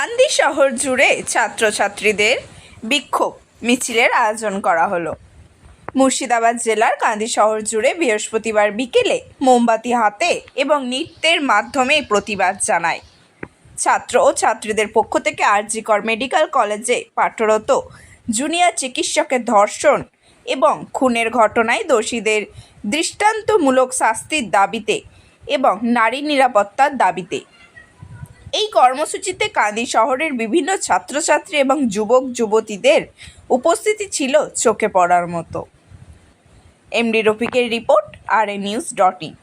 কান্দি শহর জুড়ে ছাত্রছাত্রীদের বিক্ষোভ মিছিলের আয়োজন করা হলো। মুর্শিদাবাদ জেলার কান্দি শহর জুড়ে বৃহস্পতিবার বিকেলে মোমবাতি হাতে এবং নৃত্যের মাধ্যমে প্রতিবাদ জানায়। ছাত্র ও ছাত্রীদের পক্ষ থেকে আরজিকর মেডিকেল কলেজে পাঠরত জুনিয়র চিকিৎসকের ধর্ষণ এবং খুনের ঘটনায় দোষীদের দৃষ্টান্তমূলক শাস্তির দাবিতে এবং নারী নিরাপত্তার দাবিতে এই কর্মসূচিতে কান্দি শহরের বিভিন্ন ছাত্রছাত্রী এবং যুবক যুবতীদের উপস্থিতি ছিল চোখে পড়ার মতো। এমডি রফিকের রিপোর্ট আর এ নিউজ ডট ইন।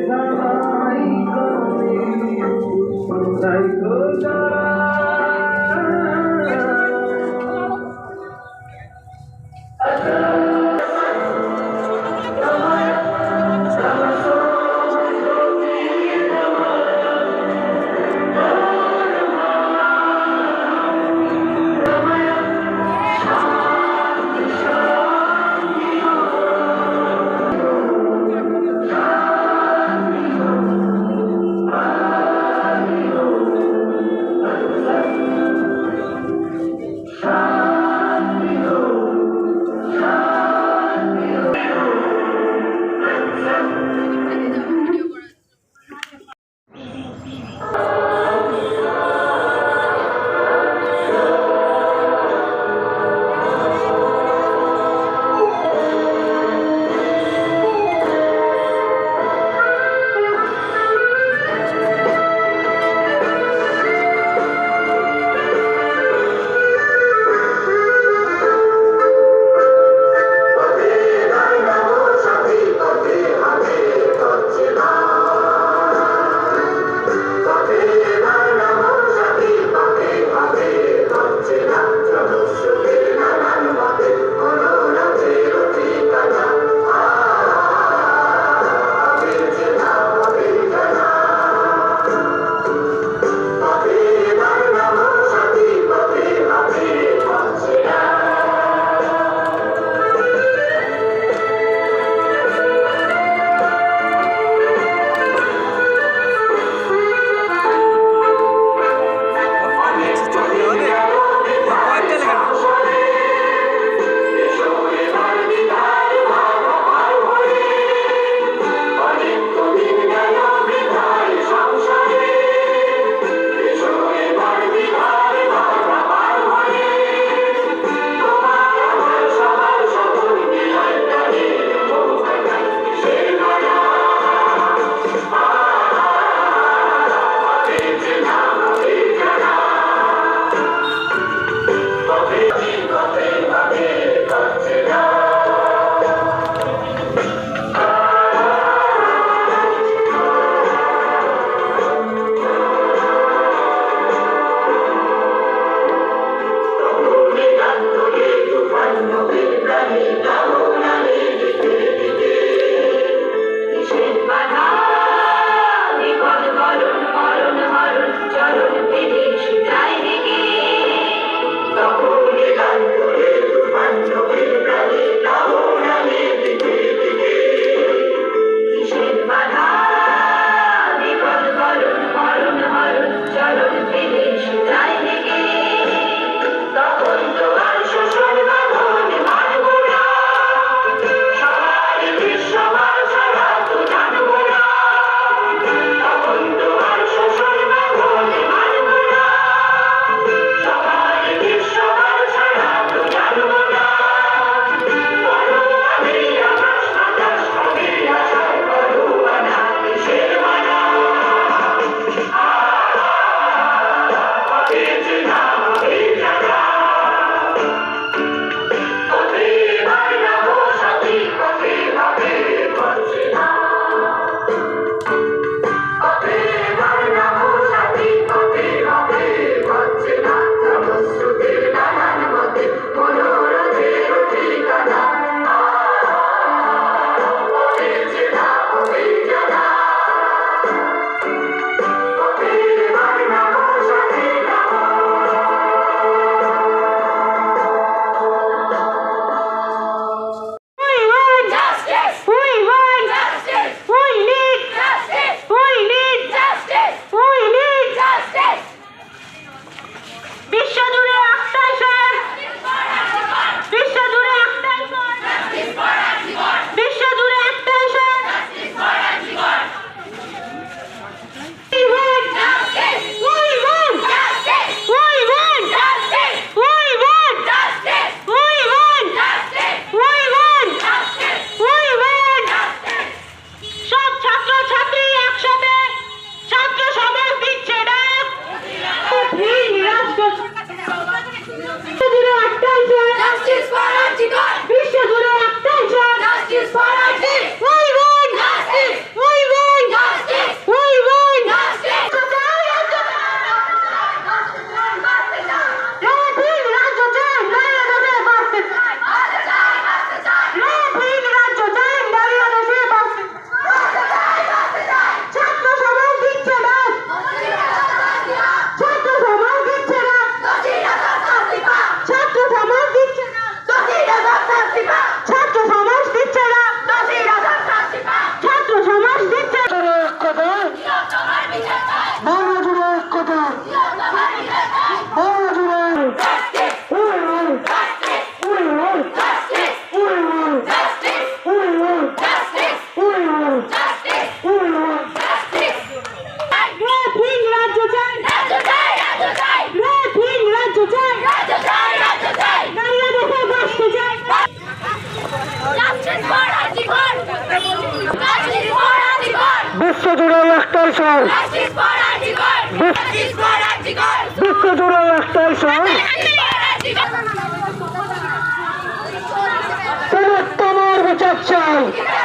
জানাই তুমি কোথায় কোথায় মানুষ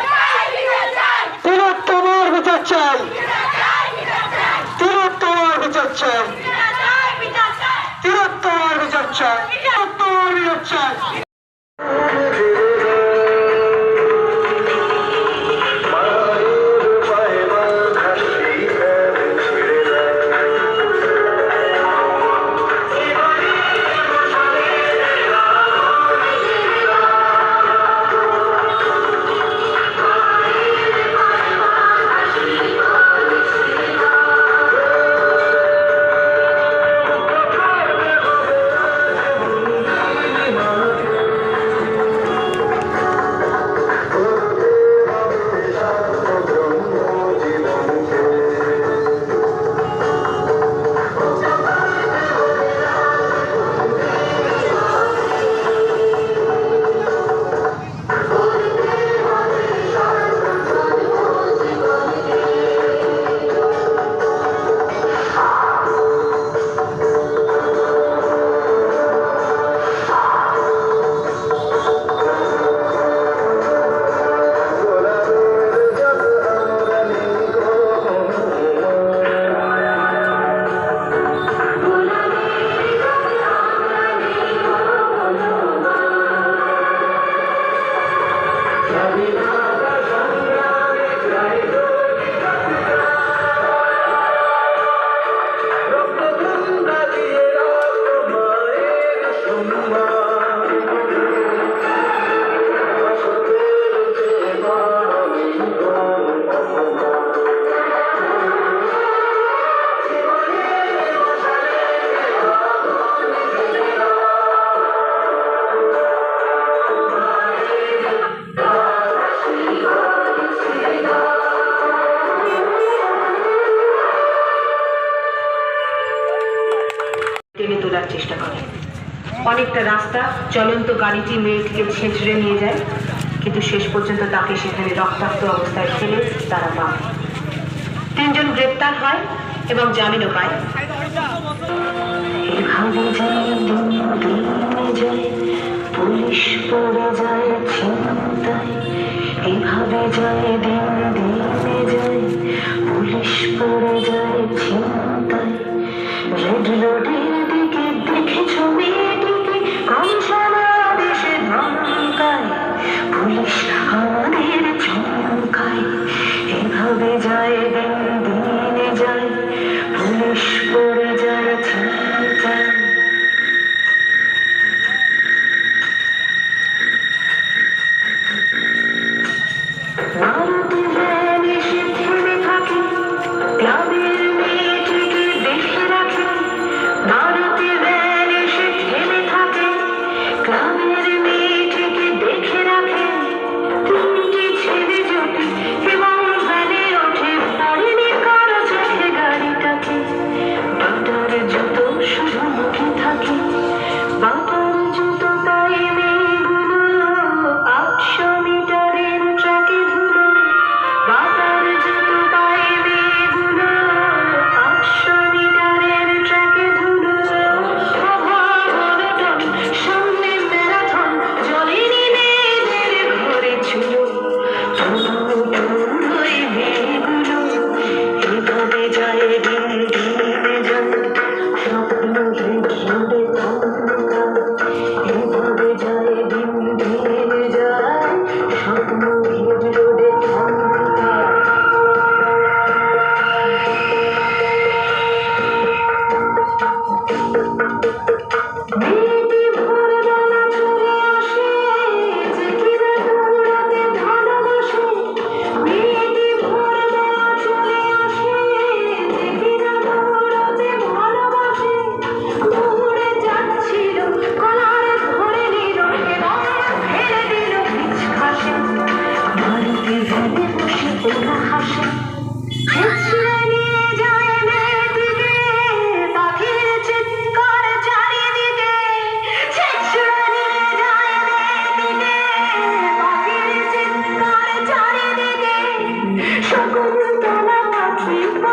অনেকটা রাস্তা, চলন্ত গাড়িটি মেয়েটিকে ছেঁচড়ে নিয়ে যায়, কিন্তু শেষ পর্যন্ত তাকে সেখানে রক্তাক্ত অবস্থায় ফেলে তারা পান তিনজন গ্রেপ্তার হয় এবং জামিনও পায়। পুলিশ পড়ে যায় চিন্তায় এভাবে যায় দিন দিনে যায়, পুলিশ পড়ে যায়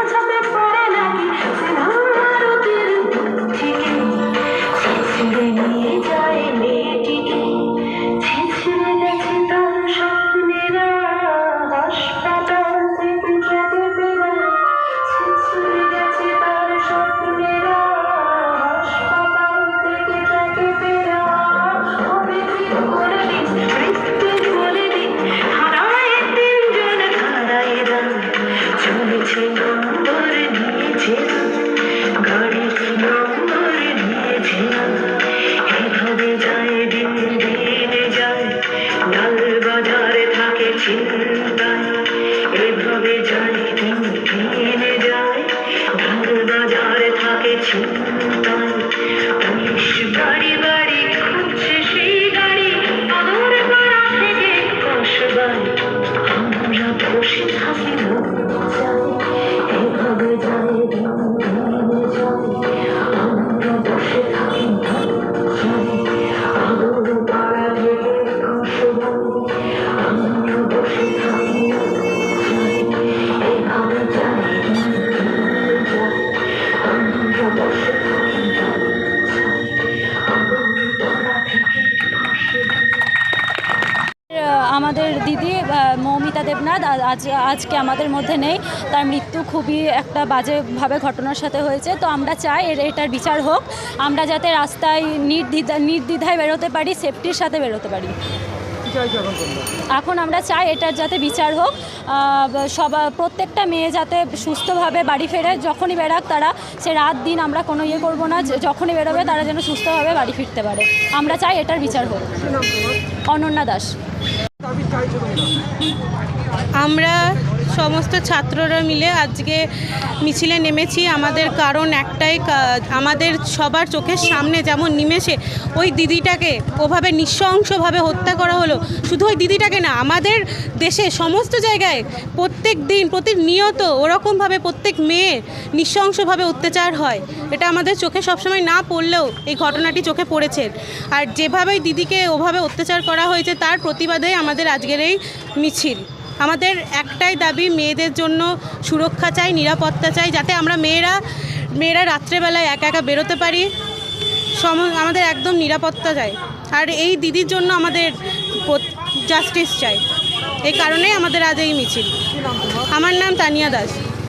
Mucho mejor. থাকে আমাদের দিদি মৌমিতা দেবনাথ আজ আজকে আমাদের মধ্যে নেই। তার মৃত্যু খুবই একটা বাজেভাবে ঘটনার সাথে হয়েছে। তো আমরা চাই এর এটার বিচার হোক। আমরা যাতে রাস্তায় নির্দ্বিধা নির্দ্বিধায় বেরোতে পারি সেফটির সাথে বেরোতে পারি। এখন আমরা চাই এটার যাতে বিচার হোক। সবা প্রত্যেকটা মেয়ে যাতে সুস্থভাবে বাড়ি ফেরে। যখনই বেরাক তারা সে রাত দিন আমরা কোনো ইয়ে করব না। যখনই বেরোবে তারা যেন সুস্থভাবে বাড়ি ফিরতে পারে। আমরা চাই এটার বিচার হোক। অনন্যা দাস। আমরা সমস্ত ছাত্ররা মিলে আজকে মিছিলে নেমেছি। আমাদের কারণ একটাই আমাদের সবার চোখের সামনে যেমন নিমেষে ওই দিদিটাকে ওভাবে নৃশংসভাবে হত্যা করা হলো, শুধু ওই দিদিটাকে না, আমাদের দেশে সমস্ত জায়গায় প্রত্যেক দিন প্রতিনিয়ত ওরকমভাবে প্রত্যেক মেয়ে নৃশংসভাবে অত্যাচার হয়। এটা আমাদের চোখে সবসময় না পড়লেও এই ঘটনাটি চোখে পড়েছে। আর যেভাবে দিদিকে ওভাবে অত্যাচার করা হয়েছে, তার প্রতিবাদে আমাদের আজকের এই মিছিল। আমাদের একটাই দাবি, মেয়েদের জন্য সুরক্ষা চাই, নিরাপত্তা চাই, যাতে আমরা মেয়েরা মেয়েরা রাত্রেবেলায় একা একা বেরোতে পারি। সম, আমাদের একদম নিরাপত্তা চাই। আর এই দিদির জন্য আমাদের জাস্টিস চাই। এই কারণেই আমাদের আজ এই মিছিল। আমার নাম তানিয়া দাস।